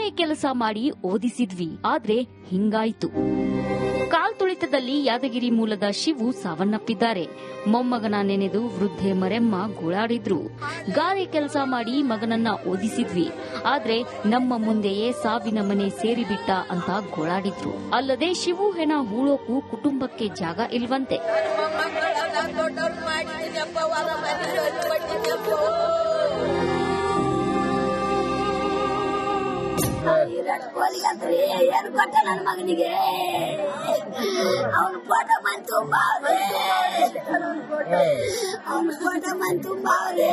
ಗಾರೆ ಕೆಲಸ ಮಾಡಿ ಓದಿಸಿದ್ವಿ. ಆದ್ರೆ ಹಿಂಗಾಯ್ತು. ಕಾಲ್ ತುಳಿತದಲ್ಲಿ ಯಾದಗಿರಿ ಮೂಲದ ಶಿವು ಸಾವನ್ನಪ್ಪಿದ್ದಾರೆ. ಮೊಮ್ಮಗನ ನೆನೆದು ವೃದ್ಧೆ ಮರೆಮ್ಮ ಗೋಳಾಡಿದ್ರು. ಗಾರೆ ಕೆಲಸ ಮಾಡಿ ಮಗನನ್ನ ಓದಿಸಿದ್ವಿ. ಆದ್ರೆ ನಮ್ಮ ಮುಂದೆಯೇ ಸಾವಿನ ಮನೆ ಸೇರಿಬಿಟ್ಟ ಅಂತ ಗೋಳಾಡಿದ್ರು. ಅಲ್ಲದೆ ಶಿವು ಹೆಣ ಹೂಳೋಕು ಕುಟುಂಬಕ್ಕೆ ಜಾಗ ಇಲ್ವಂತೆ. ಅಂದ್ರೆ ಏನು ಕೊಟ್ಟ ನನ್ನ ಮಗನಿಗೆ ಅವನ ಫೋಟೋ ಮನ್ ತುಂಬಾ ಅವ್ರೆ ಅವನ ಫೋಟೋ ಮನ್ ತುಂಬಾ ಅವ್ರೆ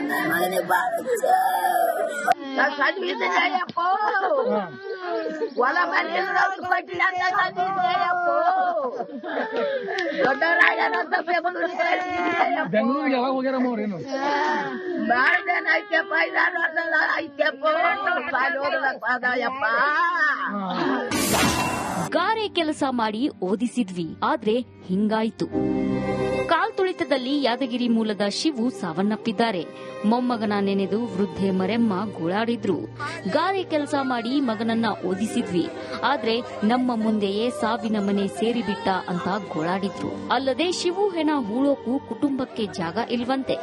ನನ್ನ ಮಗನಿಗೆ ಬಾಳ ಬೆಂಗಳೂರಿಗೆ ಯಾವಾಗ ಜನ ಐತೆಪ್ಪ ಐತೆಪ್ಪ ಗಾರೆ ಕೆಲಸ ಮಾಡಿ ಓದಿಸಿದ್ವಿ ಆದ್ರೆ ಹಿಂಗಾಯ್ತು ಕಾಲ್ ತುಳಿತದಲ್ಲಿ ಯಾದಗಿರಿ ಮೂಲದ ಶಿವು ಸಾವನ್ನಪ್ಪಿದ್ದಾರೆ. ಮೊಮ್ಮಗನ ನೆನೆದು ವೃದ್ಧೆ ಮರೆಮ್ಮ ಗೋಳಾಡಿದ್ರು. ಗಾರೆ ಕೆಲಸ ಮಾಡಿ ಮಗನನ್ನ ಓದಿಸಿದ್ವಿ. ಆದ್ರೆ ನಮ್ಮ ಮುಂದೆಯೇ ಸಾವಿನ ಮನೆ ಸೇರಿಬಿಟ್ಟ ಅಂತ ಗೋಳಾಡಿದ್ರು. ಅಲ್ಲದೆ ಶಿವು ಹೆಣ ಹೂಳೋಕು ಕುಟುಂಬಕ್ಕೆ ಜಾಗ ಇಲ್ವಂತೆ.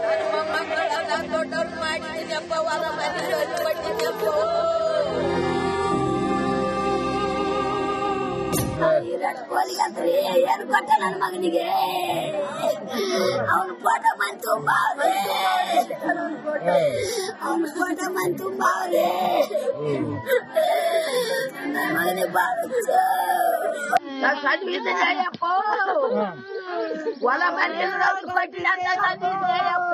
ಮೊಮ್ಮಕ್ಕಳನ್ನ ದೊಡ್ಡವ್ರು ಮಾಡಿದ್ದೀನಪ್ಪ ಹೊಲ ಮನೆ ಕೊಟ್ಟಿದ್ದಪ್ಪ ವಿರಾಟ್ ಕೊಹ್ಲಿ ಅಂದ್ರೆ ಏನು ಕೊಟ್ಟ ನನ್ನ ಮಗನಿಗೆ ಅವನ ಫೋಟೋ ಮನ್ ತುಂಬಾ ಅವ್ರೆ ಅವನ ಫೋಟೋ ಮನ್ ತುಂಬಾ ಅವ್ರೆ ನನ್ನ ಮಗನಿಗೆ ಬಾಳ ಸದ್ವಿದ್ದಯ್ಯಪ್ಪ ಹೊಲ ಮನೆ ಕೊಟ್ಟಿಲ್ಲ ಅಂತ ಸದ್ವಿದ್ದಯ್ಯಪ್ಪ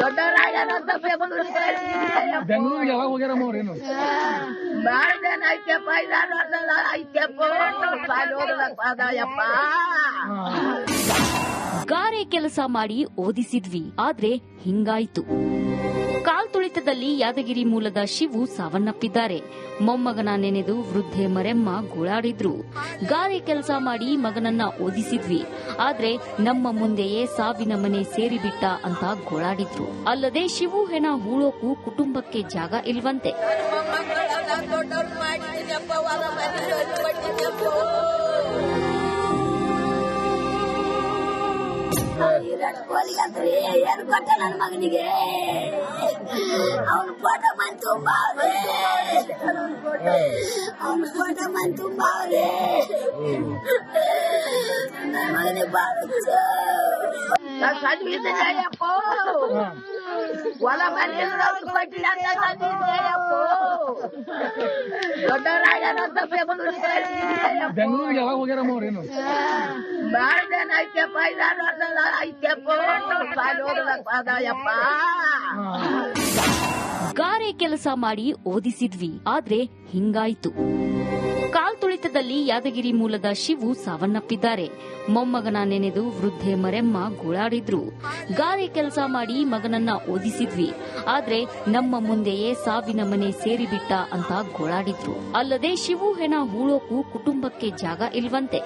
ದೊಡ್ಡವರಾಗ್ಯಾರಂತ ಬೆಂಗಳೂರಿಗೆ ಬೆಂಗಳೂರಿಗೆ ಯಾವಾಗ ಹೋಗ್ಯಾರಮ್ಮ ಅವ್ರೇನು? ಬಾಳ ಜನ ಐತೆಪ್ಪ ಐದಾರು ವರ್ಷ ಐತೆಪ್ಪ ಸಾಲಿ ಓದಲಕ್ಕ ಆದಾಯಪ್ಪ ಗಾರೆ ಕೆಲಸ ಮಾಡಿ ಓದಿಸಿದ್ವಿ ಆದ್ರೆ ಹಿಂಗಾಯ್ತು. ಕಾಲ್ ಯಾದಗಿರಿ ಮೂಲದ ಶಿವು ಸಾವನ್ನಪ್ಪಿದ್ದಾರೆ. ಮೊಮ್ಮಗನ ನೆನೆದು ವೃದ್ಧೆ ಮರೆಮ್ಮ ಗೋಳಾಡಿದ್ರು. ಗಾರೆ ಕೆಲಸ ಮಾಡಿ ಮಗನನ್ನ ಓದಿಸಿದ್ವಿ. ಆದ್ರೆ ನಮ್ಮ ಮುಂದೆಯೇ ಸಾವಿನ ಮನೆ ಸೇರಿಬಿಟ್ಟ ಅಂತ ಗೋಳಾಡಿದ್ರು. ಅಲ್ಲದೆ ಶಿವು ಹೆಣ ಹೂಳೋಕು ಕುಟುಂಬಕ್ಕೆ ಜಾಗ ಇಲ್ವಂತೆ. ಮೊಮ್ಮಕ್ಕಳನ್ನ ದೊಡ್ಡವ್ರು ಮಾಡಿದ್ದೀನಪ್ಪ ಹೊಲ ಮನೆ ಕೊಟ್ಟಿದ್ದಪ್ಪ ವಿರಾಟ್ ಕೊಹ್ಲಿ ಅಂದ್ರೆ ಏನು ಕೊಟ್ಟ ನನ್ನ ಮಗನಿಗೆ ಅವನ ಫೋಟೋ ಮನ್ ತುಂಬಾ ಅವ್ರೆ ಅವನ ಫೋಟೋ ಮನ್ ತುಂಬಾ ಅವ್ರೆ ನನ್ನ ಮಗನಿಗೆ ಬಾಳ ಸದ್ವಿದ್ದಯ್ಯಪ್ಪ ಹೊಲ ಮನೆ ಕೊಟ್ಟಿಲ್ಲ ಅಂತ ಸದ್ವಿದ್ದಯ್ಯಪ್ಪ ದೊಡ್ಡವರಾಗ್ಯಾರಂತ ಬೆಂಗಳೂರಿಗೆ ಬೆಂಗಳೂರಿಗೆ ಯಾವಾಗ ಹೋಗ್ಯಾರಮ್ಮ ಅವ್ರೇನು ಬಾಳ ಜನ ಐತೆಪ್ಪ ಐದಾರು ವರ್ಷ ಐತೆಪ್ಪ ಸಾಲಿ ಓದಲಕ್ಕ ಆದಾಯಪ್ಪ ಗಾರೆ ಕೆಲಸ ಮಾಡಿ ಓದಿಸಿದ್ವಿ, ಆದ್ರೆ ಹಿಂಗಾಯ್ತು. ಕಾಲ್ ತುಳಿತದಲ್ಲಿ ಯಾದಗಿರಿ ಮೂಲದ ಶಿವು ಸಾವನ್ನಪ್ಪಿದ್ದಾರೆ. ಮೊಮ್ಮಗನ ನೆನೆದು ವೃದ್ಧೆ ಮರೆಮ್ಮ ಗೋಳಾಡಿದ್ರು. ಗಾರೆ ಕೆಲಸ ಮಾಡಿ ಮಗನನ್ನ ಓದಿಸಿದ್ವಿ, ಆದ್ರೆ ನಮ್ಮ ಮುಂದೆಯೇ ಸಾವಿನ ಮನೆ ಸೇರಿಬಿಟ್ಟ ಅಂತ ಗೋಳಾಡಿದ್ರು. ಅಲ್ಲದೆ ಶಿವು ಹೆಣ ಹೂಳೋಕು ಕುಟುಂಬಕ್ಕೆ ಜಾಗ ಇಲ್ವಂತೆ.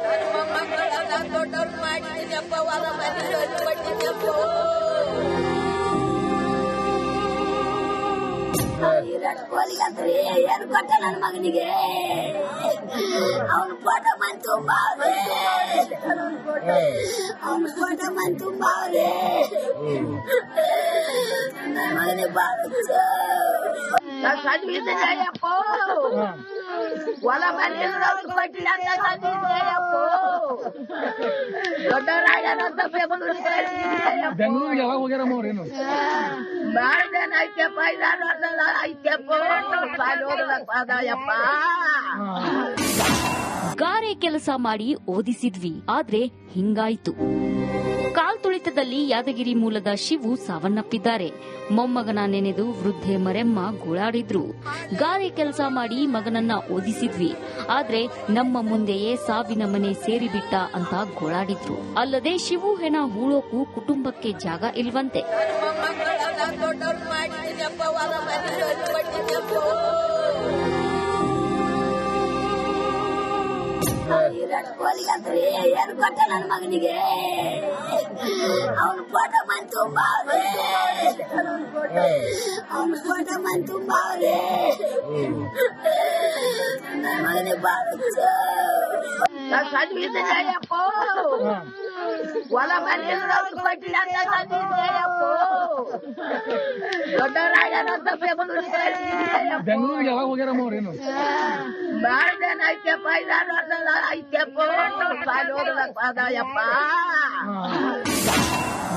ಮೊಮ್ಮಕ್ಕಳನ್ನ ದೊಡ್ಡವ್ರು ಮಾಡಿದ್ದೀನಪ್ಪ ಹೊಲ ಮನೆ ಕೊಟ್ಟಿದ್ದಪ್ಪ ವಿರಾಟ್ ಕೊಹ್ಲಿ ಅಂದ್ರೆ ಏನು ಕೊಟ್ಟ ನನ್ನ ಮಗನಿಗೆ ಅವನ ಫೋಟೋ ಮನ್ ತುಂಬಾ ಅವ್ರೆ ಅವನ ಫೋಟೋ ಮನ್ ತುಂಬಾ ಅವ್ರೆ ನನ್ನ ಮಗನಿಗೆ ಬಾಳ ಸದ್ವಿದ್ದಯ್ಯಪ್ಪ ಹೊಲ ಮನೆ ಕೊಟ್ಟಿಲ್ಲ ಅಂತ ಸದ್ವಿದ್ದಯ್ಯಪ್ಪ ದೊಡ್ಡವರಾಗ್ಯಾರಂತ ಬೆಂಗಳೂರಿಗೆ ಯಾವಾಗ ಹೋಗ್ಯಾರಮ್ಮ ಅವ್ರೇನು ಜನ ಐತೆಪ್ಪ ಐದಾರು ಐತೆಪ್ಪ ಗಾರೆ ಕೆಲಸ ಮಾಡಿ ಓದಿಸಿದ್ವಿ ಆದ್ರೆ ಹಿಂಗಾಯ್ತು. ಕಾಲ್ ತುಳಿತದಲ್ಲಿ ಯಾದಗಿರಿ ಮೂಲದ ಶಿವು ಸಾವನ್ನಪ್ಪಿದ್ದಾರೆ. ಮೊಮ್ಮಗನ ನೆನೆದು ವೃದ್ಧೆ ಮರೆಮ್ಮ ಗೋಳಾಡಿದ್ರು. ಗಾರೆ ಕೆಲಸ ಮಾಡಿ ಮಗನನ್ನ ಓದಿಸಿದ್ವಿ. ಆದ್ರೆ ನಮ್ಮ ಮುಂದೆಯೇ ಸಾವಿನ ಮನೆ ಸೇರಿಬಿಟ್ಟ ಅಂತ ಗೋಳಾಡಿದ್ರು. ಅಲ್ಲದೆ ಶಿವು ಹೆಣ ಹೂಳೋಕು ಕುಟುಂಬಕ್ಕೆ ಜಾಗ ಇಲ್ವಂತೆ. ಅಂದ್ರೆ ಏನು ಕೊಟ್ಟ ನನ್ನ ಮಗನಿಗೆ ಅವನ ಫೋಟೋ ಮನ್ ತುಂಬಾ ಅವ್ರೆ ಅವನ ಫೋಟೋ ಮನ್ ತುಂಬಾ ಅವ್ರೆ ನನ್ನ ಮಗನಿಗೆ ಬಾಳ ಸಂದಿದ್ದೆಯಪ್ಪ ಹೊಲ ಮನೆ ಕೊಟ್ಟಿಲ್ಲ ಅಂತ ತಂದಿದ್ದೆಯಪ್ಪ ದೊಡ್ಡವರಾಗ್ಯಾರಂತ ಬೆಂಗಳೂರಿಗೆ ಯಾವಾಗ ಹೋಗ್ಯಾರಮ್ಮ ಬಾಳ ಜನ ಐತೆಪ್ಪ ಐತೆಪ್ಪ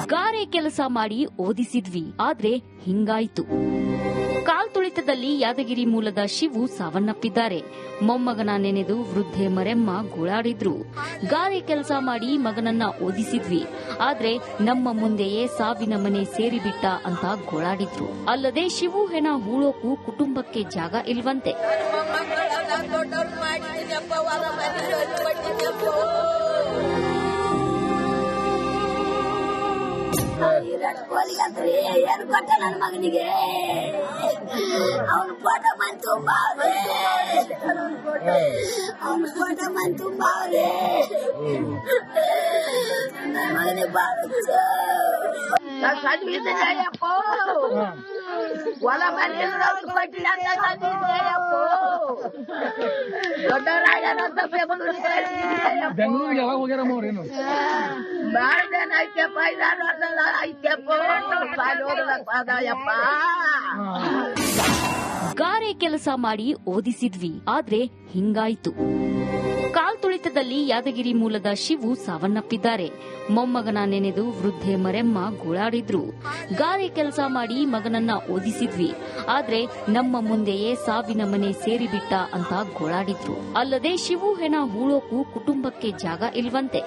ಗಾರೆ ಕೆಲಸ ಮಾಡಿ ಓದಿಸಿದ್ವಿ ಆದ್ರೆ ಹಿಂಗಾಯ್ತು. ಕಾಲ್ ತುಳಿತದಲ್ಲಿ ಯಾದಗಿರಿ ಮೂಲದ ಶಿವು ಸಾವನ್ನಪ್ಪಿದ್ದಾರೆ. ಮೊಮ್ಮಗನ ನೆನೆದು ವೃದ್ಧೆ ಮರೆಮ್ಮ ಗೋಳಾಡಿದ್ರು. ಗಾರೆ ಕೆಲಸ ಮಾಡಿ ಮಗನನ್ನ ಓದಿಸಿದ್ವಿ. ಆದ್ರೆ ನಮ್ಮ ಮುಂದೆಯೇ ಸಾವಿನ ಮನೆ ಸೇರಿಬಿಟ್ಟ ಅಂತ ಗೋಳಾಡಿದ್ರು. ಅಲ್ಲದೆ ಶಿವು ಹೆಣ ಹೂಳೋಕು ಕುಟುಂಬಕ್ಕೆ ಜಾಗ ಇಲ್ವಂತೆ. ವಿರಾಟ್ ಕೊಹ್ಲಿ ಅಂತ ಏನು ಕೊಟ್ಟ ನನ್ನ ಮಗನಿಗೆ. ಅವನ ಫೋಟೋ ಮನ್ ತುಂಬಾ ಅವ್ರೆ ಅವನ ಫೋಟೋ ಮನ್ ತುಂಬಾ ಅವ್ರೆ ನನ್ನ ಮಗನಿಗೆ ಬಾಳ ಸಂದಿದ್ದೆಯಪ್ಪ ಹೊಲ ಮನೆ ಕೊಟ್ಟಿಲ್ಲ ಅಂತ ತಂದಿದ್ದೆಯಪ್ಪ ದೊಡ್ಡವರಾಗ್ಯಾರಂತ ಬೆಂಗಳೂರಿಗೆ ಬೆಂಗಳೂರಿಗೆ ಯಾವಾಗ ಹೋಗ್ಯಾರಮ್ಮ ಅವ್ರೇನು? ಬಾಳ ಜನ ಗಾರೆ ಕೆಲಸ ಮಾಡಿ ಓದಿಸಿದ್ವಿ ಆದ್ರೆ ಹಿಂಗಾಯ್ತು. ಕಾಲ್ ತುಳಿತದಲ್ಲಿ ಯಾದಗಿರಿ ಮೂಲದ ಶಿವು ಸಾವನ್ನಪ್ಪಿದ್ದಾರೆ. ಮೊಮ್ಮಗನ ನೆನೆದು ವೃದ್ಧೆ ಮರೆಮ್ಮ ಗೋಳಾಡಿದ್ರು. ಗಾರೆ ಕೆಲಸ ಮಾಡಿ ಮಗನನ್ನ ಓದಿಸಿದ್ವಿ. ಆದ್ರೆ ನಮ್ಮ ಮುಂದೆಯೇ ಸಾವಿನ ಮನೆ ಸೇರಿಬಿಟ್ಟ ಅಂತ ಗೋಳಾಡಿದ್ರು. ಅಲ್ಲದೆ ಶಿವು ಹೆಣ ಹೂಳೋಕು ಕುಟುಂಬಕ್ಕೆ ಜಾಗ ಇಲ್ವಂತೆ.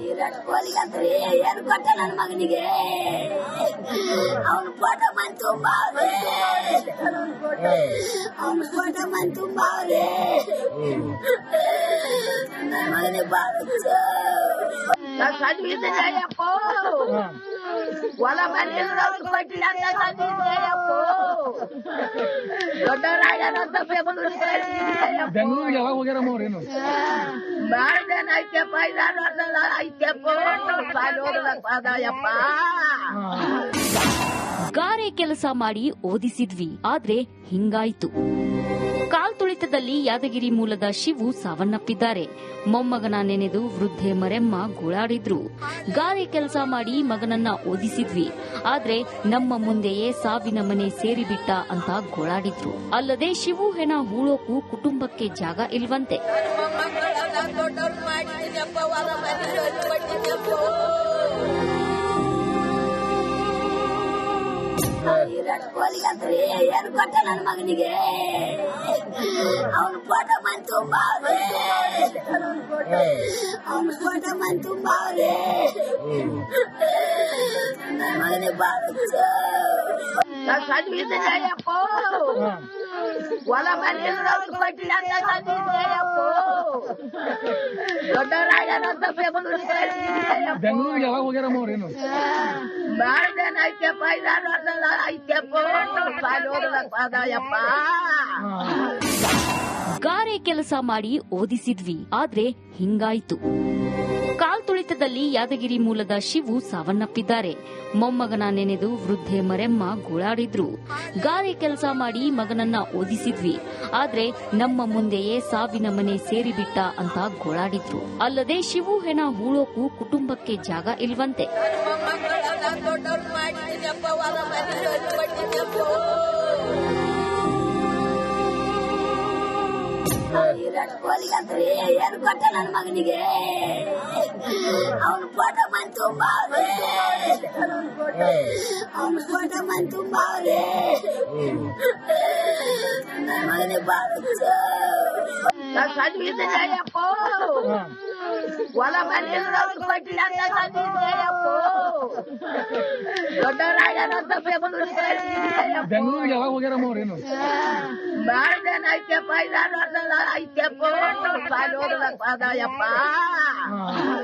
ವಿರಾಟ್ ಕೊಹ್ಲಿ ಅಂತ ಏನು ಕೊಟ್ಟ ನನ್ನ ಮಗನಿಗೆ ಅವನ ಫೋಟೋ ಮನ್ ತುಂಬಾ ಅವ್ರೆ ಅವನ ಫೋಟೋ ಮನ್ ತುಂಬಾ ಅವ್ರೆ ನನ್ನ ಮಗನಿಗೆ ಬಾಳ ಸಂದಿದ್ದೆಯಪ್ಪ ಹೊಲ ಕೊಟ್ಟಿಲ್ಲ ದೊಡ್ಡವರಾಗ್ಯಾರಂತ ಬೆಂಗಳೂರಿಗೆ ಯಾವಾಗ ಹೋಗ್ಯಾರಮ್ಮ ಅವ್ರೇನು? ಬಾಳ ಜನ ಐತೆಪ್ಪ ಐದಾರು ವರ್ಷ ಐತೆಪ್ಪ. ಸಾಲಿ ಓದಲಕ್ಕ ಅದಾಯಪ್ಪ. ಗಾರೆ ಕೆಲಸ ಮಾಡಿ ಓದಿಸಿದ್ವಿ ಆದ್ರೆ ಹಿಂಗಾಯ್ತು. ಕಾಲ್ ಯಾದಗಿರಿ ಮೂಲದ ಶಿವು ಸಾವನ್ನಪ್ಪಿದ್ದಾರೆ. ಮೊಮ್ಮಗನ ನೆನೆದು ವೃದ್ಧೆ ಮರೆಮ್ಮ ಗೋಳಾಡಿದ್ರು. ಗಾರೆ ಕೆಲಸ ಮಾಡಿ ಮಗನನ್ನ ಓದಿಸಿದ್ವಿ. ಆದ್ರೆ ನಮ್ಮ ಮುಂದೆಯೇ ಸಾವಿನ ಮನೆ ಸೇರಿಬಿಟ್ಟ ಅಂತ ಗೋಳಾಡಿದ್ರು. ಅಲ್ಲದೆ ಶಿವು ಹೆಣ ಹೂಳೋಕು ಕುಟುಂಬಕ್ಕೆ ಜಾಗ ಇಲ್ವಂತೆ. ಅಂತ ಏನು ಕೊಟ್ಟ ನನ್ನ ಮಗನಿಗೆ ಅವನು ಫೋಟೋ ಮನ್ ತುಂಬಾ ಅವ್ರೆ ಅವನ ಫೋಟೋ ಮನ್ ಮಗನಿಗೆ ಬಾಳ ಸಂದಿದ್ದೆಯಪ್ಪ ಹೊಲ ಮನೆ ಕೊಟ್ಟಿಲ್ಲ ಅಂತ ತಂದಿದ್ದೆಯಪ್ಪ ದೊಡ್ಡವರಾಗ್ಯಾರಂತ ಬೆಂಗಳೂರಿಗೆ ಯಾವಾಗ ಹೋಗ್ಯಾರಮ್ಮ ಅವ್ರೇನು ಬಾಳ ಜನ ಐತೆಪ್ಪ ಐದಾರು ವರ್ಷ ಐತೆಪ್ಪ ಸಾಲಿ ಓದಲಕ್ಕ ಅದಾಯಪ್ಪ ಗಾರೆ ಕೆಲಸ ಮಾಡಿ ಓದಿಸಿದ್ವಿ ಆದ್ರೆ ಹಿಂಗಾಯ್ತು. ಕಾಲ್ ತುಳಿತದಲ್ಲಿ ಯಾದಗಿರಿ ಮೂಲದ ಶಿವು ಸಾವನ್ನಪ್ಪಿದ್ದಾರೆ. ಮೊಮ್ಮಗನ ನೆನೆದು ವೃದ್ಧೆ ಮರೆಮ್ಮ ಗೋಳಾಡಿದ್ರು. ಗಾರೆ ಕೆಲಸ ಮಾಡಿ ಮಗನನ್ನ ಓದಿಸಿದ್ವಿ. ಆದ್ರೆ ನಮ್ಮ ಮುಂದೆಯೇ ಸಾವಿನ ಮನೆ ಸೇರಿಬಿಟ್ಟ ಅಂತ ಗೋಳಾಡಿದ್ರು. ಅಲ್ಲದೆ ಶಿವು ಹೆಣ ಹೂಳೋಕು ಕುಟುಂಬಕ್ಕೆ ಜಾಗ ಇಲ್ವಂತೆ. ವಿರಾಟ್ ಕೊಹ್ಲಿ ಅಂತ ಏನು ಕೊಟ್ಟ ನನ್ನ ಮಗನಿಗೆ? ಅವನ ಫೋಟೋ ಮನ್ ತುಂಬಾ ಅವನು ಫೋಟೋ ಮನ್ ತುಂಬಾ ಅವ್ರೆ ನನ್ನ ಮಗನಿಗೆ ಹೊಲ ಕೊಟ್ಟಿಲ್ಲ ಅಂತ ತಂದಿದ್ದೆಯಪ್ಪ ದೊಡ್ಡವರಾಗ್ಯಾರಂತ ಬೆಂಗಳೂರಿಗೆ ಯಾವಾಗ ಹೋಗ್ಯಾರಮ್ಮ ಅವ್ರೇನು ಜನ ಐತೆಪ್ಪ ಐದಾರು ಅದಾಯಪ್ಪ